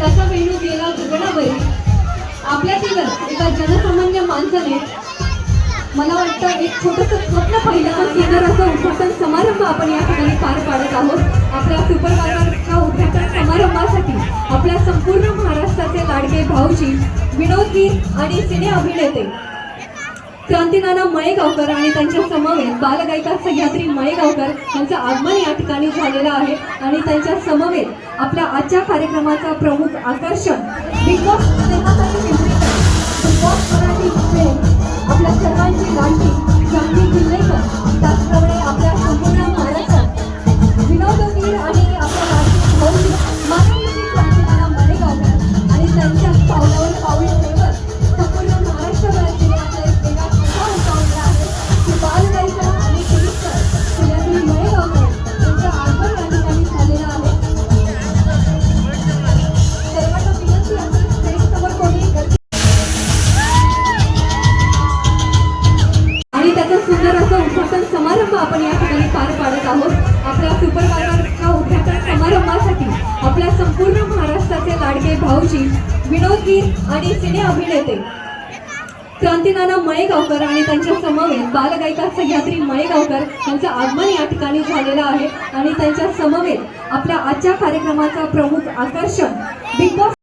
तसा वेणू गेला गगनावरी आपल्यातीलच एका जनसामान्य माणसाने मला वाटतं एक छोटंसं स्वप्न पाहिलं येणार असं उद्घाटन समारंभ आपण या ठिकाणी पार पाडत आहोत. आपल्या सुपर बाजारच्या उद्घाटन समारंभासाठी आपल्या संपूर्ण महाराष्ट्राचे लाडके भाऊजी विनोदगीर आणि सिने अभिनेते क्रांतीनाना मळेगावकर आणि त्यांच्या समवेत बालगायिका सह्याद्री मळेगावकर यांचं आगमन या ठिकाणी झालेलं आहे. आणि त्यांच्या समवेत आपल्या आजच्या कार्यक्रमाचा प्रमुख आकर्षण बिग बॉस मराठी आपल्या सर्वांची लाडकी विनोदगीर आणि सिने अभिनेते. क्रांतीनाना मळेगावकर आणि त्यांच्या समवेत बालगायिका सह्याद्री मळेगावकर यांचं आगमन या ठिकाणी झालेलं आहे. आणि त्यांच्या समवेत आपल्या आजच्या कार्यक्रमाचा प्रमुख आकर्षण बिग बॉस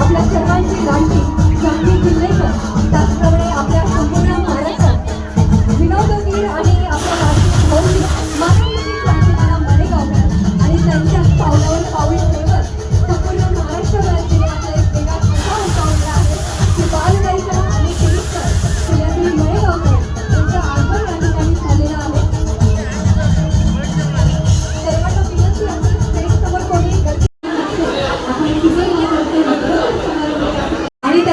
आपल्या सर्वांची लांडी जान्हवी किल्लेकर त्याचप्रमाणे आपल्या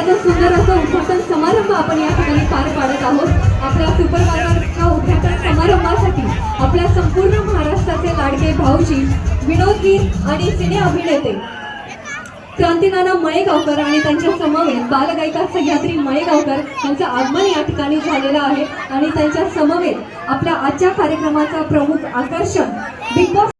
आणि सुंदर असं उद्घाटन समारंभ आपण या ठिकाणी पार पाडत आहोत. आपल्या सुपर मार्केटच्या उद्घाटन समारंभासाठी आपल्या संपूर्ण महाराष्ट्राचे लाडके भाऊजी विनोदगीर आणि सिने अभिनेते क्रांतीनाना मळेगावकर आणि त्यांच्या समवेत बालगायिका सह्याद्री मळेगावकर यांचं आगमन या ठिकाणी झालेलं आहे. आणि त्यांच्या समवेत आपल्या आजच्या कार्यक्रमाचा प्रमुख आकर्षण बिग बॉस